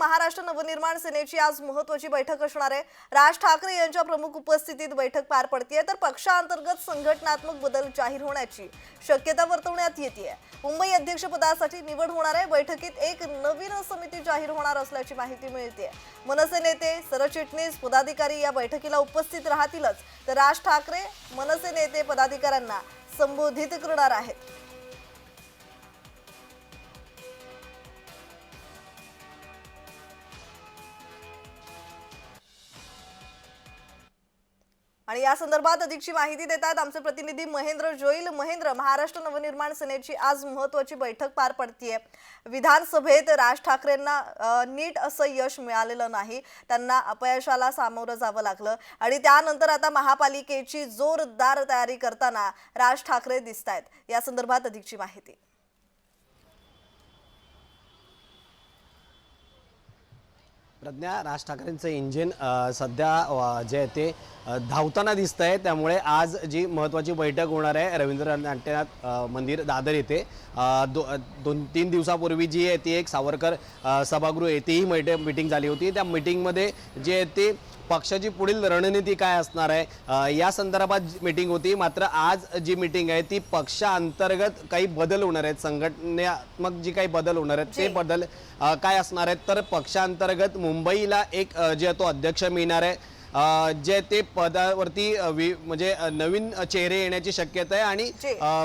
महाराष्ट्र नवनिर्माण सेनेची आज महत्वाची बैठक असणार आहे. राज ठाकरे यांच्या प्रमुख उपस्थितीत बैठक पार पडतीये. तर पक्षांतर्गत संघटनात्मक बदल जाहीर होण्याची शक्यता वर्तवण्यात येते मुंबई अध्यक्षपदासाठी निवड होणार आहे. बैठकीत एक नवीन समिती जाहीर होणार असल्याची माहिती मिळते मनसे नेते सरचिटणीस पदाधिकारी या बैठकीला उपस्थित राहतीलच. तर राज ठाकरे मनसे नेते पदाधिकाऱ्यांना संबोधित करणार आहेत. आणि या संदर्भात अधिकची माहिती देतात आमचे प्रतिनिधी महेंद्र जोईल. महेंद्र महाराष्ट्र नवनिर्माण सेनेची आज महत्वाची बैठक पार पडतीये. विधानसभेत राज ठाकरेंना नीट असं यश मिळालेलं नाही. त्यांना अपयशाला सामोरं जावं लागलं. आणि त्यानंतर आता महापालिकेची जोरदार तयारी करताना राज ठाकरे दिसत आहेत या संदर्भात अधिकची माहिती. प्रज्ञा राज ठाकरेंचं इंजिन सध्या जे आहे ते धावताना दिसत आहे त्यामुळे आज जी महत्त्वाची बैठक होणार आहे रवींद्र नाट्यनाथ मंदिर दादर येथे. दो दोन तीन दिवसापूर्वी जी आहे ती एक सावरकर सभागृह येथेही मैट मिटिंग झाली होती. त्या मिटिंगमध्ये जे आहे ते पक्षाची पुढील रणनीती काय असणार आहे या संदर्भात मीटिंग होती. मात्र आज जी मीटिंग आहे ती पक्षांतर्गत काही बदल होणार आहेत. संघटनात्मक जी काही बदल होणार आहेत ते. बदल काय असणार आहेत? तर पक्षांतर्गत मुंबईला एक जे तो अध्यक्ष मिळणार आहे. जे ते पदावरती म्हणजे नवीन चेहरे येण्याची शक्यता आहे आणि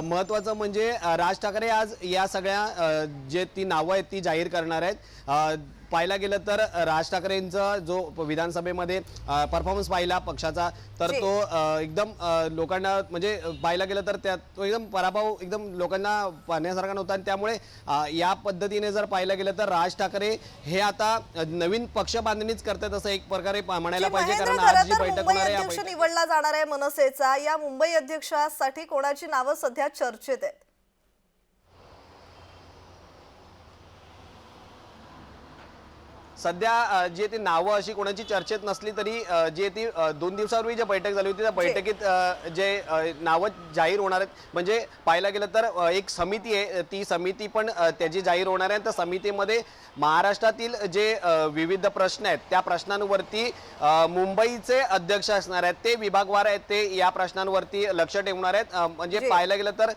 महत्वाचं म्हणजे राज ठाकरे आज या सगळ्या जे ती नावं आहेत ती जाहीर करणार आहेत. पाहायला गेलं तर राज ठाकरेंचा जो विधानसभेमध्ये परफॉर्मन्स पाहिला पक्षाचा तर. तो एकदम लोकांना म्हणजे पाहायला गेलं तर त्यात तो एकदम पराभव एकदम लोकांना पाहण्यासारखा नव्हता आणि त्यामुळे या पद्धतीने जर पाहायला गेलं तर राज ठाकरे हे आता नवीन पक्ष बांधणीच करतात असं एक प्रकारे म्हणायला पाहिजे. कारण आज जी बैठक होणार आहे निवडला जाणार आहे मनसेचा. या मुंबई अध्यक्षासाठी कोणाची नावं सध्या चर्चेत आहेत? सध्या जी ती नावं अशी कोणाची चर्चेत नसली तरी जी ती दोन दिवसापूर्वी जी बैठक झाली होती त्या बैठकीत जे नावं जाहीर होणार आहेत म्हणजे पाहायला गेलं तर एक समिती आहे ती समिती पण त्याची जाहीर होणार आहे. त्या समितीमध्ये महाराष्ट्रातील जे विविध प्रश्न आहेत त्या प्रश्नांवरती मुंबईचे अध्यक्ष असणार आहेत ते विभागवार आहेत ते या प्रश्नांवरती लक्ष ठेवणार आहेत. म्हणजे. पाहायला गेलं तर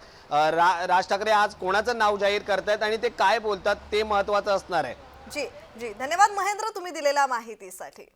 रा- राज ठाकरे आज कोणाचं नाव जाहीर करतायत आणि ते काय बोलतात ते महत्वाचं असणार आहे. जी जी. धन्यवाद महेंद्र तुम्ही दिलेल्या माहितीसाठी.